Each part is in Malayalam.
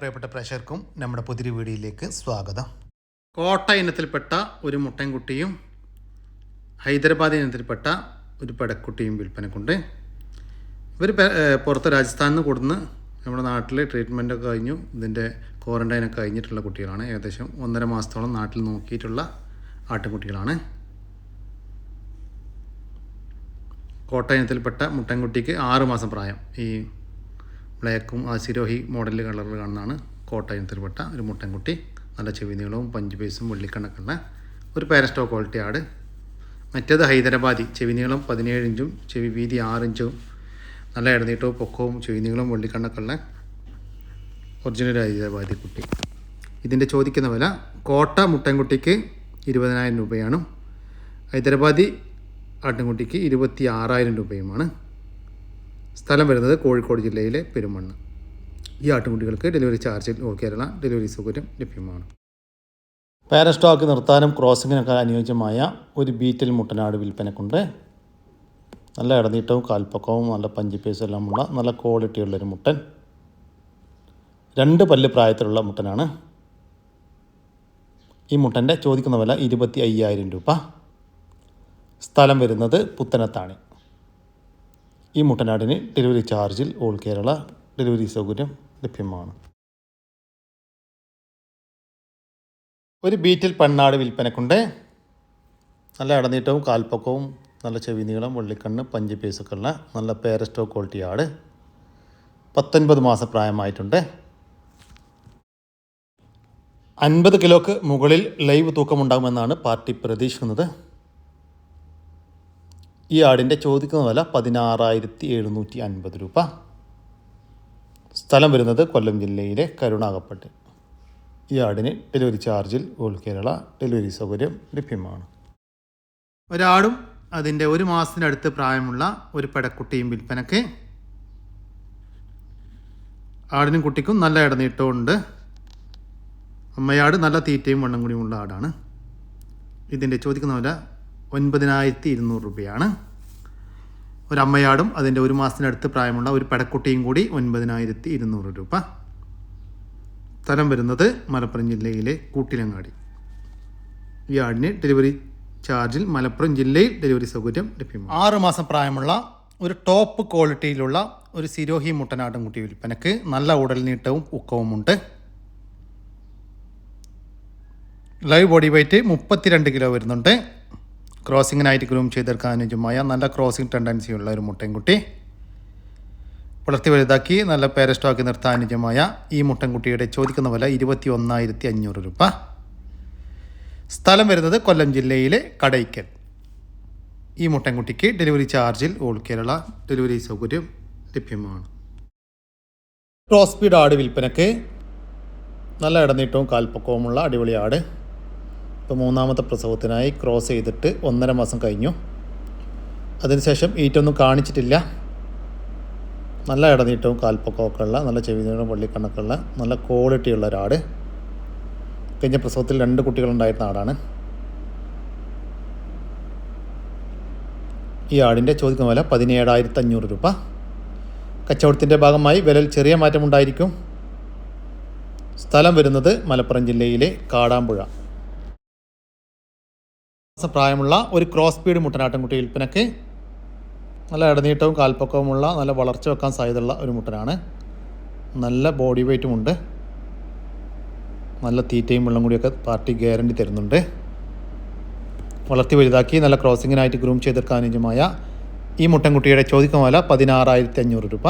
പ്രിയപ്പെട്ട പ്രേക്ഷകർക്കും നമ്മുടെ പുതിരി വീഡിയോയിലേക്ക് സ്വാഗതം. കോട്ട ഇനത്തിൽപ്പെട്ട ഒരു മുട്ടൻകുട്ടിയും ഹൈദരാബാദ് ഇനത്തിൽപ്പെട്ട ഒരു പെടക്കുട്ടിയും വിൽപ്പനക്കുണ്ട്. ഇവർ പുറത്ത് രാജസ്ഥാനിൽ നിന്ന് കൊടുന്ന് നമ്മുടെ നാട്ടിൽ ട്രീറ്റ്മെന്റൊക്കെ കഴിഞ്ഞു. ഇതിന്റെ ക്വാറന്റൈനൊക്കെ കഴിഞ്ഞിട്ടുള്ള കുട്ടികളാണ്. ഏകദേശം ഒന്നര മാസത്തോളം നാട്ടിൽ നോക്കിയിട്ടുള്ള ആട്ടുകുട്ടികളാണ്. കോട്ട ഇനത്തിൽപ്പെട്ട മുട്ടൻകുട്ടിക്ക് ആറ് മാസം പ്രായം. ഈ ബ്ലാക്കും ആ സിരോഹി മോഡൽ കളറിൽ കാണുന്നതാണ്. കോട്ട ഇനത്തിൽപ്പെട്ട ഒരു മുട്ടൻകുട്ടി നല്ല ചെവി നീളവും പഞ്ച് പീസും വെള്ളിക്കണക്കുള്ള ഒരു പാരസ്റ്റോ ക്വാളിറ്റി ആട്. മറ്റേത് ഹൈദരാബാദി ചെവി നീളം പതിനേഴ് ഇഞ്ചും ചെവി വീതി ആറ് ഇഞ്ചും നല്ല ഇടനീട്ടവും പൊക്കവും ചെവി നീളവും വെള്ളിക്കണക്കുള്ള ഒറിജിനൽ ഹൈദരാബാദി കുട്ടി. ഇതിന്റെ ചോദിക്കുന്ന വില കോട്ട മുട്ടൻകുട്ടിക്ക് ഇരുപതിനായിരം രൂപയാണ്. ഹൈദരാബാദി ആട്ടിൻകുട്ടിക്ക് ഇരുപത്തി ആറായിരം രൂപയുമാണ്. സ്ഥലം വരുന്നത് കോഴിക്കോട് ജില്ലയിലെ പെരുമണ്ണ്. ഈ ആട്ടുകുട്ടികൾക്ക് ഡെലിവറി ചാർജിൽ ഓൾ കേരള ഡെലിവറി സൗകര്യം ലഭ്യമാണ്. പാരസ്റ്റോക്ക് നിർത്താനും ക്രോസിങ്ങിനൊക്കെ അനുയോജ്യമായ ഒരു ബീറ്റൽ മുട്ടനാട് വിൽപ്പനക്കുണ്ട്. നല്ല ഇടനീട്ടവും കാൽപ്പക്കവും നല്ല പഞ്ചിപ്പേസും എല്ലാമുള്ള നല്ല ക്വാളിറ്റിയുള്ളൊരു മുട്ടൻ. രണ്ട് പല്ല് പ്രായത്തിലുള്ള മുട്ടനാണ്. ഈ മുട്ടന്റെ ചോദിക്കുന്ന വില ഇരുപത്തി അയ്യായിരം രൂപ. സ്ഥലം വരുന്നത് പുത്തനത്താണി. ഈ മുട്ടനാടിന് ഡെലിവറി ചാർജിൽ ഓൾ കേരള ഡെലിവറി സൗകര്യം ലഭ്യമാണ്. ഒരു ബീറ്റിൽ പെണ്ണാട് വിൽപ്പനക്കുണ്ട്. നല്ല ഇടനീട്ടവും കാൽപ്പക്കവും നല്ല ചെവി നീളം വെള്ളിക്കണ്ണ് പഞ്ച് പീസൊക്കെ നല്ല പേരസ്റ്റോ ക്വാളിറ്റി ആട്. പത്തൊൻപത് മാസം പ്രായമായിട്ടുണ്ട്. അൻപത് കിലോക്ക് മുകളിൽ ലൈവ് തൂക്കമുണ്ടാകുമെന്നാണ് പാർട്ടി പ്രതീക്ഷിക്കുന്നത്. ഈ ആടിന്റെ ചോദിക്കുന്ന വില പതിനാറായിരത്തി എഴുന്നൂറ്റി അൻപത് രൂപ. സ്ഥലം വരുന്നത് കൊല്ലം ജില്ലയിലെ കരുണാകപ്പട്ട്. ഈ ആടിന് ഡെലിവറി ചാർജിൽ ഓൾ കേരള ഡെലിവറി സൗകര്യം ലഭ്യമാണ്. ഒരാടും അതിന്റെ ഒരു മാസത്തിനടുത്ത് പ്രായമുള്ള ഒരു പെടക്കുട്ടിയും വിൽപ്പനക്ക് ആടിനും കുട്ടിക്കും നല്ല ഇടനീട്ടമുണ്ട്. അമ്മയാട് നല്ല തീറ്റയും വണ്ണം കൂടിയുമുള്ള ആടാണ്. ഇതിന്റെ ചോദിക്കുന്ന വില ഒൻപതിനായിരത്തി ഇരുന്നൂറ് രൂപയാണ്. ഒരു അമ്മയാടും അതിന്റെ ഒരു മാസത്തിനടുത്ത് പ്രായമുള്ള ഒരു പെടക്കുട്ടിയും കൂടി ഒൻപതിനായിരത്തി ഇരുന്നൂറ് രൂപ. സ്ഥലം വരുന്നത് മലപ്പുറം ജില്ലയിലെ കൂട്ടിലങ്ങാടി. ഈ ആടിന് ഡെലിവറി ചാർജിൽ മലപ്പുറം ജില്ലയിൽ ഡെലിവറി സൗകര്യം ലഭ്യമാണ്. ആറ് മാസം പ്രായമുള്ള ഒരു ടോപ്പ് ക്വാളിറ്റിയിലുള്ള ഒരു സിരോഹി മുട്ടനാട്ടും കുട്ടി വിൽപ്പനക്ക് നല്ല ഉടൽ നീട്ടവും ഉക്കവുമുണ്ട് ലൈവ് ബോഡി വെയ്റ്റ് മുപ്പത്തിരണ്ട് കിലോ വരുന്നുണ്ട്. ക്രോസിങ്ങിനായിട്ട് ഗ്രൂം ചെയ്തെടുക്കാൻ അനുയോജ്യമായ നല്ല ക്രോസിംഗ് ടെൻഡൻസി ഉള്ള ഒരു മുട്ടൻകുട്ടി വളർത്തി വലുതാക്കി നല്ല പേരസ്റ്റോക്കി നിർത്താൻ അനുയോജ്യമായ ഈ മുട്ടൻകുട്ടിയുടെ ചോദിക്കുന്ന വില ഇരുപത്തി ഒന്നായിരത്തി അഞ്ഞൂറ് രൂപ. സ്ഥലം വരുന്നത് കൊല്ലം ജില്ലയിലെ കടയ്ക്കൽ. ഈ മുട്ടൻകുട്ടിക്ക് ഡെലിവറി ചാർജിൽ ഓൾ കേരള ഡെലിവറി സൗകര്യം ലഭ്യമാണ്. ക്രോസ്പീഡ് ആട് വിൽപ്പനക്ക് നല്ല ഇടനീട്ടവും കാൽപ്പക്കവുമുള്ള അടിപൊളി ആട് ഇപ്പോൾ മൂന്നാമത്തെ പ്രസവത്തിനായി ക്രോസ് ചെയ്തിട്ട് ഒന്നര മാസം കഴിഞ്ഞു. അതിനുശേഷം ഈറ്റൊന്നും കാണിച്ചിട്ടില്ല. നല്ല ഇടനീട്ടവും കാൽപ്പൊക്കമൊക്കെ ഉള്ള നല്ല ചെവിനീളം വള്ളിക്കണ്ണൊക്കെയുള്ള നല്ല ക്വാളിറ്റിയുള്ള ഒരാട്. കഴിഞ്ഞ പ്രസവത്തിൽ രണ്ട് കുട്ടികളുണ്ടായിരുന്ന ആടാണ്. ഈ ആടിന്റെ ചോദിക്കുന്ന വില പതിനേഴായിരത്തി അഞ്ഞൂറ് രൂപ. കച്ചവടത്തിന്റെ ഭാഗമായി വിലയിൽ ചെറിയ മാറ്റമുണ്ടായിരിക്കും. സ്ഥലം വരുന്നത് മലപ്പുറം ജില്ലയിലെ കാടാമ്പുഴ. മാസം പ്രായമുള്ള ഒരു ക്രോസ് സ്പീഡ് മുട്ടനാട്ടിൻകുട്ടി വിൽപ്പനക്ക് നല്ല ഇടനീട്ടവും കാൽപ്പൊക്കവുമുള്ള നല്ല വളർച്ച വെക്കാൻ സാധ്യതയുള്ള ഒരു മുട്ടനാണ്. നല്ല ബോഡി വെയ്റ്റും ഉണ്ട്. നല്ല തീറ്റയും വെള്ളം കൂടിയൊക്കെ പാർട്ടി ഗ്യാരണ്ടി തരുന്നുണ്ട്. വളർത്തി വലുതാക്കി നല്ല ക്രോസിങ്ങിനായിട്ട് ഗ്രൂം ചെയ്തെടുക്കാൻ അനുയോജ്യമായ ഈ മുട്ടൻകുട്ടിയുടെ ചോദിക്കുന്ന വില പതിനാറായിരത്തി അഞ്ഞൂറ് രൂപ.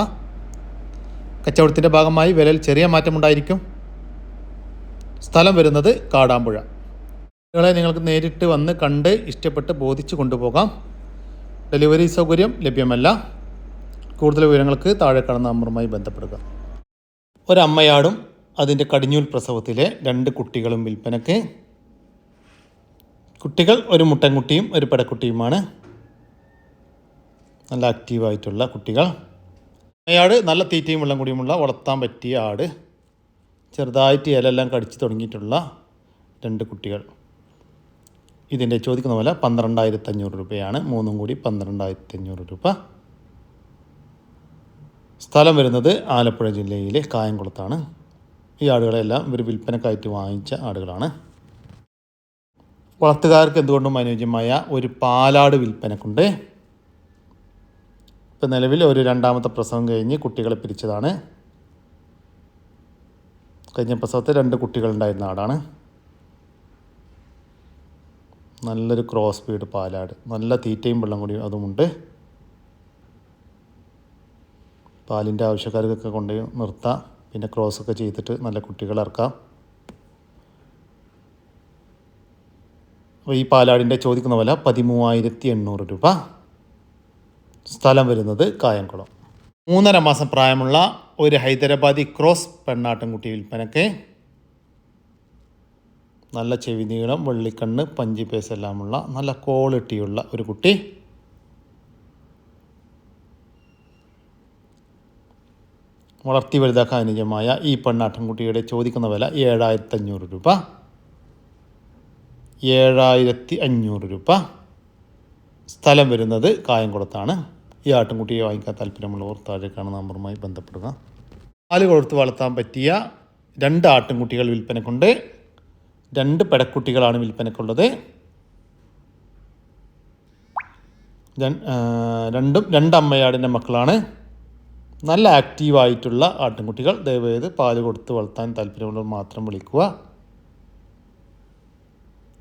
കച്ചവടത്തിന്റെ ഭാഗമായി വിലയിൽ ചെറിയ മാറ്റമുണ്ടായിരിക്കും. സ്ഥലം വരുന്നത് കാടാമ്പുഴ. കുട്ടികളെ നിങ്ങൾക്ക് നേരിട്ട് വന്ന് കണ്ട് ഇഷ്ടപ്പെട്ട് ബോധിച്ച് കൊണ്ടുപോകാം. ഡെലിവറി സൗകര്യം ലഭ്യമല്ല. കൂടുതൽ വിവരങ്ങൾക്ക് താഴെ കാണുന്ന നമ്പറുമായി ബന്ധപ്പെടുക. ഒരമ്മയാടും അതിന്റെ കടിഞ്ഞൂൽ പ്രസവത്തിലെ രണ്ട് കുട്ടികളും വിൽപ്പനക്ക് കുട്ടികൾ ഒരു മുട്ടൻകുട്ടിയും ഒരു പെടക്കുട്ടിയുമാണ്. നല്ല ആക്റ്റീവായിട്ടുള്ള കുട്ടികൾ. അമ്മയാട് നല്ല തീറ്റയും വെള്ളം കൂടിയുമുള്ള വളർത്താൻ പറ്റിയ ആട്. ചെറുതായിട്ട് ഇലെല്ലാം കടിച്ചു തുടങ്ങിയിട്ടുള്ള രണ്ട് കുട്ടികൾ. ഇതിന്റെ ചോദിക്കുന്ന പോലെ പന്ത്രണ്ടായിരത്തി അഞ്ഞൂറ് രൂപയാണ്. മൂന്നും കൂടി പന്ത്രണ്ടായിരത്തി അഞ്ഞൂറ് രൂപ. സ്ഥലം വരുന്നത് ആലപ്പുഴ ജില്ലയിലെ കായംകുളത്താണ്. ഈ ആടുകളെല്ലാം ഇവർ വിൽപ്പനക്കായിട്ട് വാങ്ങിച്ച ആടുകളാണ്. വളർത്തുകാർക്ക് എന്തുകൊണ്ടും അനുയോജ്യമായ ഒരു പാലാട് വിൽപ്പനക്കുണ്ട്. ഇപ്പം നിലവിൽ ഒരു രണ്ടാമത്തെ പ്രസവം കഴിഞ്ഞ് കുട്ടികളെ പിരിച്ചതാണ്. കഴിഞ്ഞ പ്രസവത്തിൽ രണ്ട് കുട്ടികളുണ്ടായിരുന്ന ആടാണ്. നല്ലൊരു ക്രോസ് ബീഡ് പാലാട്. നല്ല തീറ്റയും വെള്ളം കൂടിയും അതുമുണ്ട്. പാലിന്റെ ആവശ്യക്കാർക്കൊക്കെ കൊണ്ട് നിർത്താം. പിന്നെ ക്രോസൊക്കെ ചെയ്തിട്ട് നല്ല കുട്ടികളെ ഇറക്കാം. അപ്പോൾ ഈ പാലാടിന്റെ ചോദിക്കുന്ന വില പതിമൂവായിരത്തി എണ്ണൂറ് രൂപ. സ്ഥലം വരുന്നത് കായംകുളം. മൂന്നര മാസം പ്രായമുള്ള ഒരു ഹൈദരാബാദി ക്രോസ് പെണ്ണാട്ടിൻകുട്ടി വിൽപ്പനക്ക് നല്ല ചെവി നീളം വെള്ളിക്കണ്ണ് പഞ്ചി പേസ് എല്ലാമുള്ള നല്ല ക്വാളിറ്റിയുള്ള ഒരു കുട്ടി. വളർത്തി വലുതാക്കാൻ അനുജമായ ഈ പെണ്ണാട്ടൻകുട്ടിയുടെ ചോദിക്കുന്ന വില ഏഴായിരത്തി അഞ്ഞൂറ് രൂപ. ഏഴായിരത്തി അഞ്ഞൂറ് രൂപ. സ്ഥലം വരുന്നത് കായംകുളത്താണ്. ഈ ആട്ടിൻകുട്ടിയെ വാങ്ങിക്കാൻ താല്പര്യമുള്ളവർ താഴെ കാണുന്ന നമ്പറുമായി ബന്ധപ്പെടുക. പാൽ കൊടുത്ത് വളർത്താൻ പറ്റിയ രണ്ട് ആട്ടിൻകുട്ടികൾ വിൽപ്പനക്കുണ്ട്. രണ്ട് പെടക്കുട്ടികളാണ് വിൽപ്പനക്കുള്ളത്. രണ്ടും രണ്ട് അമ്മയാടിന്റെ മക്കളാണ്. നല്ല ആക്റ്റീവായിട്ടുള്ള ആട്ടിൻകുട്ടികൾ. ദയവേത് പാൽ കൊടുത്ത് വളർത്താൻ താല്പര്യമുള്ളവർ മാത്രം വിളിക്കുക.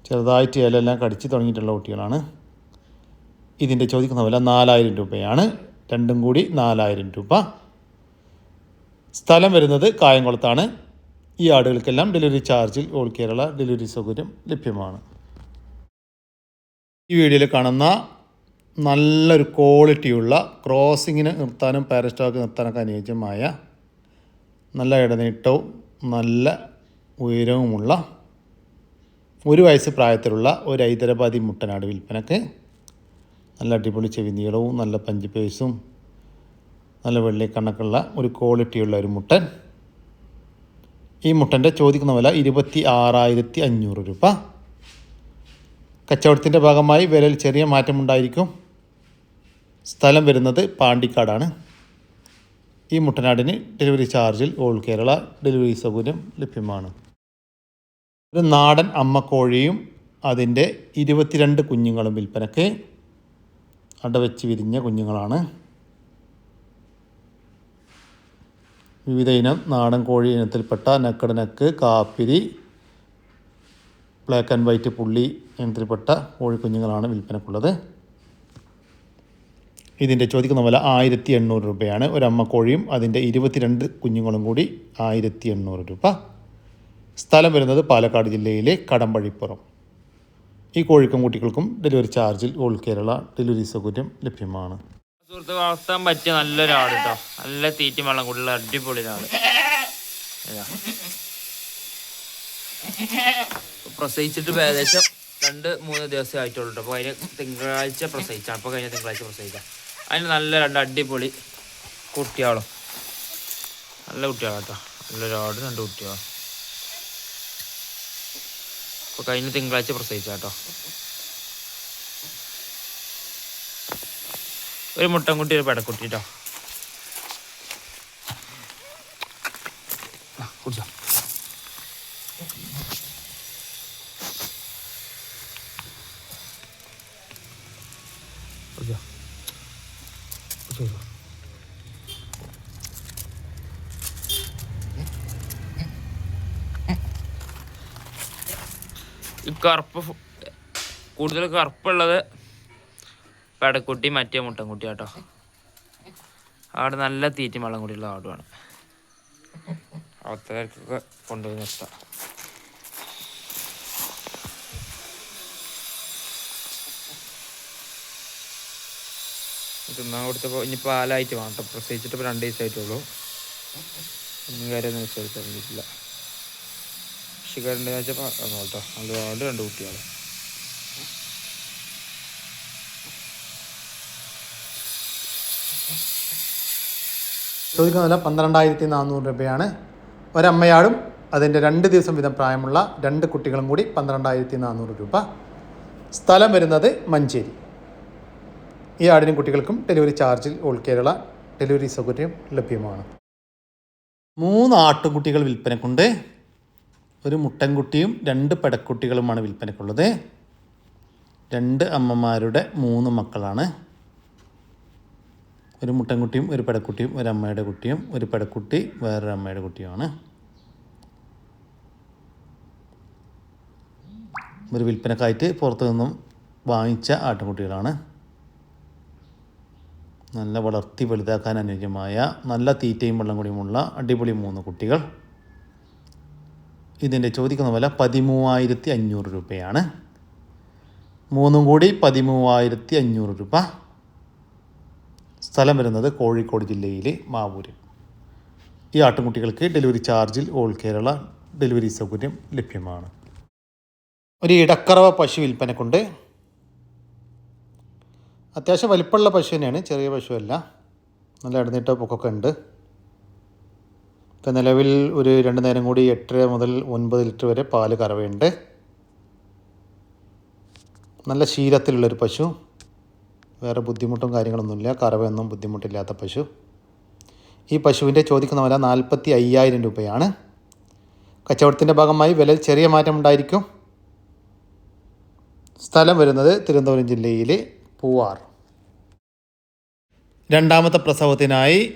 ചെറുതായിട്ട് ഇലയെല്ലാം കടിച്ച് തുടങ്ങിയിട്ടുള്ള കുട്ടികളാണ്. ഇതിന്റെ ചോദിക്കുന്ന വില നാലായിരം രൂപയാണ്. രണ്ടും കൂടി നാലായിരം രൂപ. സ്ഥലം വരുന്നത് കായംകുളത്താണ്. ഈ ആടുകൾക്കെല്ലാം ഡെലിവറി ചാർജിൽ ഓൾ കേരള ഡെലിവറി സൗകര്യം ലഭ്യമാണ്. ഈ വീഡിയോയിൽ കാണുന്ന നല്ലൊരു ക്വാളിറ്റിയുള്ള ക്രോസിങ്ങിന് നിർത്താനും പാരസ്റ്റോക്ക് നിർത്താനൊക്കെ അനുയോജ്യമായ നല്ല ഇടനീട്ടവും നല്ല ഉയരവുമുള്ള ഒരു വയസ്സ് പ്രായത്തിലുള്ള ഒരു ഹൈദരാബാദി മുട്ടനാട് വിൽപ്പനക്ക് നല്ല അടിപൊളി ചെവി നീളവും നല്ല പഞ്ച് പേസും നല്ല വെള്ളിക്കണ്ണക്കുള്ള ഒരു ക്വാളിറ്റിയുള്ള ഒരു മുട്ടൻ ഈ മുട്ടന്റെ ചോദിക്കുന്ന വില ഇരുപത്തി ആറായിരത്തി അഞ്ഞൂറ് രൂപ. കച്ചവടത്തിന്റെ ഭാഗമായി വിലയിൽ ചെറിയ മാറ്റമുണ്ടായിരിക്കും. സ്ഥലം വരുന്നത് പാണ്ടിക്കാടാണ്. ഈ മുട്ടനാടിന് ഡെലിവറി ചാർജിൽ ഓൾ കേരള ഡെലിവറി സൗകര്യം ലഭ്യമാണ്. ഒരു നാടൻ അമ്മക്കോഴിയും അതിന്റെ ഇരുപത്തിരണ്ട് കുഞ്ഞുങ്ങളും വിൽപ്പനയ്ക്ക് അടവെച്ച് വിരിഞ്ഞ കുഞ്ഞുങ്ങളാണ്. വിവിധ ഇനം നാടൻ കോഴി ഇനത്തിൽപ്പെട്ട നക്കട് നക്ക് കാപ്പിരി ബ്ലാക്ക് ആൻഡ് വൈറ്റ് പുള്ളി ഇനത്തിൽപ്പെട്ട കോഴിക്കുഞ്ഞുങ്ങളാണ് വിൽപ്പനക്കുള്ളത്. ഇതിന്റെ ചോദിക്കുന്ന വില ആയിരത്തി എണ്ണൂറ് രൂപയാണ്. ഒരമ്മ കോഴിയും അതിന്റെ ഇരുപത്തിരണ്ട് കുഞ്ഞുങ്ങളും കൂടി ആയിരത്തി എണ്ണൂറ് രൂപ. സ്ഥലം വരുന്നത് പാലക്കാട് ജില്ലയിലെ കടമ്പഴിപ്പുറം. ഈ കോഴിക്കും കുട്ടികൾക്കും ഡെലിവറി ചാർജിൽ ഓൾ കേരള ഡെലിവറി സൗകര്യം ലഭ്യമാണ്. സുഹൃത്ത് വളർത്താൻ പറ്റിയ നല്ലൊരാട് കേട്ടോ നല്ല തീറ്റ വെള്ളം കൂടുതൽ അടിപൊളി ഒരാൾ. പ്രസവിച്ചിട്ട് ഏകദേശം രണ്ട് മൂന്ന് ദിവസം ആയിട്ടുള്ളൂ അപ്പോൾ അതിന് തിങ്കളാഴ്ച പ്രസവിച്ചാണ് അപ്പോൾ കഴിഞ്ഞ തിങ്കളാഴ്ച പ്രസവിക്കാം. അതിന് നല്ല രണ്ട് അടിപൊളി കുട്ടിയാളോ നല്ല കുട്ടികളാണ് കേട്ടോ നല്ലൊരാട് രണ്ട് കുട്ടികളും. അപ്പോൾ കഴിഞ്ഞ തിങ്കളാഴ്ച പ്രസവിച്ച ഒരു മുട്ടൻകുട്ടി ഒരു പെടക്കുട്ടി കേട്ടോ കുടിച്ചോ. കറുപ്പ് കൂടുതൽ കറുപ്പുള്ളത് പെടക്കുട്ടി മറ്റേ മുട്ടൻകുട്ടി കേട്ടോ അവിടെ നല്ല തീറ്റി വെള്ളം കൂടിയുള്ള ആടുമാണ് അവിടുത്തേക്കൊക്കെ കൊണ്ടുപോയി നിർത്താം. തിന്നാൻ കൊടുത്തപ്പോൾ ഇനി പാലായിട്ട് വേണം കേട്ടോ പ്രസവിച്ചിട്ട് ഇപ്പോൾ രണ്ട് ദിവസമായിട്ടുള്ളൂ ഒന്നും കാര്യമൊന്നും വിശ്വസിച്ചിട്ടില്ല ഷുഗർ ഉണ്ടെന്ന് വെച്ചപ്പോൾ കേട്ടോ അതുകൊണ്ട് രണ്ട് കുട്ടികൾ ചോദിക്കുന്ന വില പന്ത്രണ്ടായിരത്തി നാനൂറ് രൂപയാണ്. ഒരമ്മയാടും അതിന്റെ രണ്ട് ദിവസം വീതം പ്രായമുള്ള രണ്ട് കുട്ടികളും കൂടി പന്ത്രണ്ടായിരത്തി നാനൂറ് രൂപ. സ്ഥലം വരുന്നത് മഞ്ചേരി. ഈ ആടിനും കുട്ടികൾക്കും ഡെലിവറി ചാർജിൽ ഓൾ കേരള ഡെലിവറി സൗകര്യം ലഭ്യമാണ്. മൂന്ന് ആട്ടുകുട്ടികൾ വിൽപ്പനക്കുണ്ട്. ഒരു മുട്ടൻകുട്ടിയും രണ്ട് പെടക്കുട്ടികളുമാണ് വിൽപ്പനക്കുള്ളത്. രണ്ട് അമ്മമാരുടെ മൂന്ന് മക്കളാണ്. ഒരു മുട്ടൻകുട്ടിയും ഒരു പെടക്കുട്ടിയും ഒരു അമ്മയുടെ കുട്ടിയും ഒരു പെടക്കുട്ടി വേറൊരു അമ്മയുടെ കുട്ടിയുമാണ്. ഒരു വിൽപ്പനക്കായിട്ട് പുറത്തു നിന്നും വാങ്ങിച്ച ആട്ടുംകുട്ടികളാണ്. നല്ല വളർത്തി വലുതാക്കാൻ അനുയോജ്യമായ നല്ല തീറ്റയും വെള്ളം കൂടിയുമുള്ള അടിപൊളി മൂന്ന് കുട്ടികൾ. ഇതിന്റെ ചോദിക്കുന്ന വില പതിമൂവായിരത്തി അഞ്ഞൂറ് രൂപയാണ്. മൂന്നും കൂടി പതിമൂവായിരത്തി അഞ്ഞൂറ് രൂപ. സ്ഥലം വരുന്നത് കോഴിക്കോട് ജില്ലയിലെ മാവൂര്. ഈ ആട്ടുംകുട്ടികൾക്ക് ഡെലിവറി ചാർജിൽ ഓൾ കേരള ഡെലിവറി സൗകര്യം ലഭ്യമാണ്. ഒരു ഇടക്കറവ പശു വിൽപ്പനക്കുണ്ട് അത്യാവശ്യം വലിപ്പമുള്ള പശു തന്നെയാണ് ചെറിയ പശുവല്ല. നല്ല ഇടനീട്ട പൊക്കൊക്കെ ഉണ്ട്. ഇപ്പം നിലവിൽ ഒരു രണ്ട് നേരം കൂടി എട്ടര മുതൽ ഒൻപത് ലിറ്റർ വരെ പാൽ കറവയുണ്ട്. നല്ല ശീലത്തിലുള്ളൊരു പശു. വേറെ ബുദ്ധിമുട്ടും കാര്യങ്ങളൊന്നുമില്ല. കറവയൊന്നും ബുദ്ധിമുട്ടില്ലാത്ത പശു. ഈ പശുവിന്റെ ചോദിക്കുന്ന വില നാൽപ്പത്തി അയ്യായിരം രൂപയാണ്. കച്ചവടത്തിന്റെ ഭാഗമായി വില ചെറിയ മാറ്റം ഉണ്ടായിരിക്കും. സ്ഥലം വരുന്നത് തിരുവനന്തപുരം ജില്ലയിലെ പൂവാർ. രണ്ടാമത്തെ പ്രസവത്തിനായി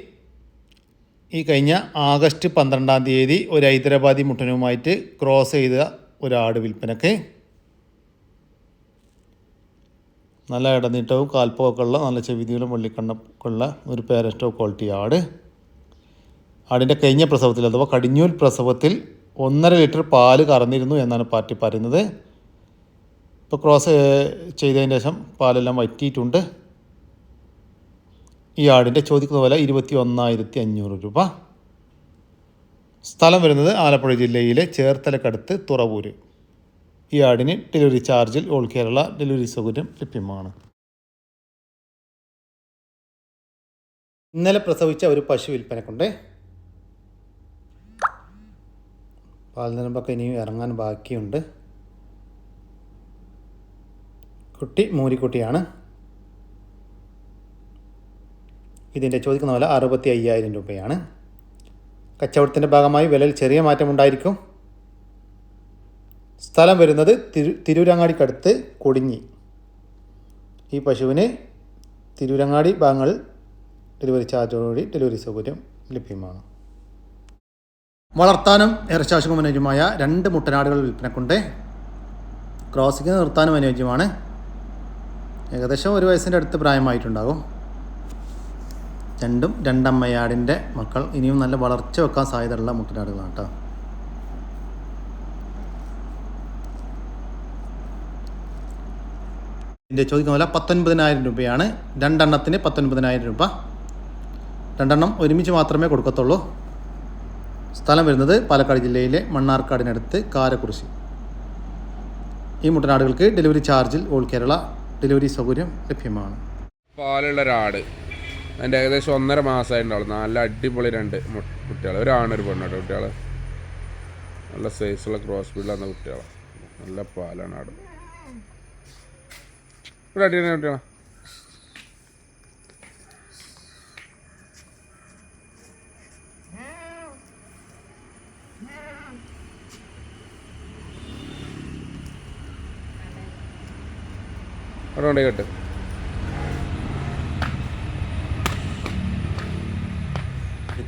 ഈ കഴിഞ്ഞ ആഗസ്റ്റ് പന്ത്രണ്ടാം തീയതി ഒരു ഹൈദരാബാദി മുട്ടനുമായിട്ട് ക്രോസ് ചെയ്ത ഒരാട് വിൽപ്പനക്ക്. നല്ല ഇടനീട്ടവും കാൽപ്പമൊക്കെ ഉള്ള നല്ല ചെവിതികളും വെള്ളിക്കണ്ണൊക്കെ ഉള്ള ഒരു ഓഫ് ക്വാളിറ്റി ആട്. ആടിന്റെ കഴിഞ്ഞ പ്രസവത്തിൽ അഥവാ കടിഞ്ഞൂൽ പ്രസവത്തിൽ ഒന്നര ലിറ്റർ പാൽ കറന്നിരുന്നു എന്നാണ് പാർട്ടി പറയുന്നത്. ഇപ്പോൾ ക്രോസ് ചെയ്തതിന് ശേഷം പാലെല്ലാം വറ്റിയിട്ടുണ്ട്. ഈ ആടിന്റെ ചോദിക്കുന്ന വില ഇരുപത്തി ഒന്നായിരത്തി അഞ്ഞൂറ് രൂപ. സ്ഥലം വരുന്നത് ആലപ്പുഴ ജില്ലയിലെ ചേർത്തലക്കടുത്ത് തുറവൂര്. ഈ ആടിന് ഡെലിവറി ചാർജിൽ ഓൾ കേരള ഡെലിവറി സൗകര്യം ലഭ്യമാണ്. ഇന്നലെ പ്രസവിച്ച ഒരു പശു വിൽപ്പനക്കുണ്ട്. പാൽ നിരമ്പൊക്കെ ഇനിയും ഇറങ്ങാൻ ബാക്കിയുണ്ട്. കുട്ടി മൂരിക്കുട്ടിയാണ്. ഇതിന്റെ ചോദിക്കുന്ന വില അറുപത്തി അയ്യായിരം രൂപയാണ്. കച്ചവടത്തിന്റെ ഭാഗമായി വിലയിൽ ചെറിയ മാറ്റമുണ്ടായിരിക്കും. സ്ഥലം വരുന്നത് തിരു തിരൂരങ്ങാടിക്കടുത്ത് കൊടിഞ്ഞി. ഈ പശുവിന് തിരൂരങ്ങാടി ഭാഗങ്ങൾ ഡെലിവറി ചാർജോടുകൂടി ഡെലിവറി സൗകര്യം ലഭ്യമാണ്. വളർത്താനും ഇറച്ചാവശ്യം അനുയോജ്യമായ രണ്ട് മുട്ടനാടുകൾ വിൽപ്പനക്കുണ്ട്. ക്രോസിംഗ് നിർത്താനും അനുയോജ്യമാണ് ഏകദേശം ഒരു വയസ്സിന്റെ അടുത്ത് പ്രായമായിട്ടുണ്ടാകും. രണ്ടും രണ്ടമ്മയാടിന്റെ മക്കൾ. ഇനിയും നല്ല വളർച്ച വെക്കാൻ സാധ്യതയുള്ള മുട്ടനാടുകളാണ് കേട്ടോ. ഇതിന്റെ ചോദിക്കുന്ന വില പത്തൊൻപതിനായിരം രൂപയാണ്. രണ്ടെണ്ണത്തിന് പത്തൊൻപതിനായിരം രൂപ. രണ്ടെണ്ണം ഒരുമിച്ച് മാത്രമേ കൊടുക്കത്തുള്ളൂ. സ്ഥലം വരുന്നത് പാലക്കാട് ജില്ലയിലെ മണ്ണാർക്കാടിനടുത്ത് കാരക്കുറിശി ഈ മുട്ടനാടുകൾക്ക് ഡെലിവറി ചാർജിൽ ഓൾ കേരള ഡെലിവറി സൗകര്യം ലഭ്യമാണ്. പാലുള്ള ഒരാട്. അതിന്റെ ഏകദേശം ഒന്നര മാസമായിട്ടുണ്ടാവും നല്ല അടിപൊളി രണ്ട് കുട്ടികൾ ഒരാണ് ഒരു പെണ്ണോട്ട് കുട്ടികൾ നല്ല സൈസുള്ള ക്രോസ് ബീഡിലാണ് കുട്ടികളാണ് നല്ല പാലാണ് ആട്. ഇവിടെ അടിയണ അടിയണ അവിടെ കേട്ട്.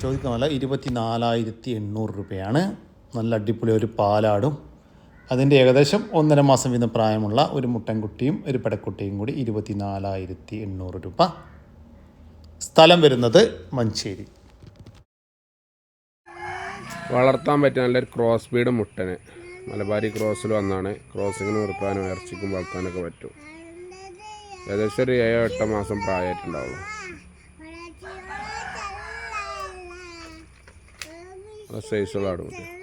ചോദിക്കാമല്ല ഇരുപത്തി നാലായിരത്തി എണ്ണൂറ് രൂപയാണ്. നല്ല അടിപൊളി ഒരു പാലാടും. അതിന്റെ ഏകദേശം ഒന്നര മാസം വീതം പ്രായമുള്ള ഒരു മുട്ടൻകുട്ടിയും ഒരു പെടക്കുട്ടിയും കൂടി ഇരുപത്തി നാലായിരത്തി എണ്ണൂറ് രൂപ. സ്ഥലം വരുന്നത് മഞ്ചേരി. വളർത്താൻ പറ്റിയ നല്ലൊരു ക്രോസ് ബീഡ് മുട്ടന്. മലബാരി ക്രോസിൽ വന്നാണ്. ക്രോസിങ്ങിന് നിർത്താനും ഇറച്ചിക്കും വളർത്താനൊക്കെ പറ്റും. ഏകദേശം ഒരു ഏഴോ എട്ടോ മാസം പ്രായമായിട്ടുണ്ടാവുള്ളൂ. സൈസുള്ള ആടുകുട്ടി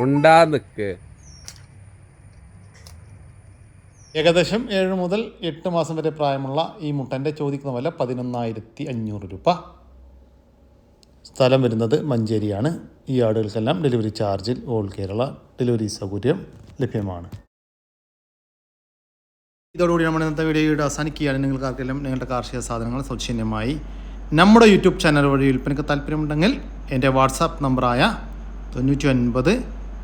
ഉണ്ടാ നിക്ക്. ഏകദേശം ഏഴ് മുതൽ എട്ട് മാസം വരെ പ്രായമുള്ള ഈ മുട്ടന്റെ ചോദിക്കുന്ന വില പതിനൊന്നായിരത്തി അഞ്ഞൂറ് രൂപ. സ്ഥലം വരുന്നത് മഞ്ചേരിയാണ്. ഈ ആടുകൾക്കെല്ലാം ഡെലിവറി ചാർജിൽ ഓൾ കേരള ഡെലിവറി സൗകര്യം ലഭ്യമാണ്. ഇതോടുകൂടി നമ്മുടെ ഇന്നത്തെ വീഡിയോയുടെ അവസാനിക്കുകയാണ്. നിങ്ങൾക്ക് ആർക്കെല്ലാം നിങ്ങളുടെ കാർഷിക സാധനങ്ങൾ സൗജന്യമായി നമ്മുടെ യൂട്യൂബ് ചാനൽ വഴി വിൽപ്പനയ്ക്ക് താല്പര്യമുണ്ടെങ്കിൽ എന്റെ വാട്സാപ്പ് നമ്പറായ തൊണ്ണൂറ്റി ഒൻപത്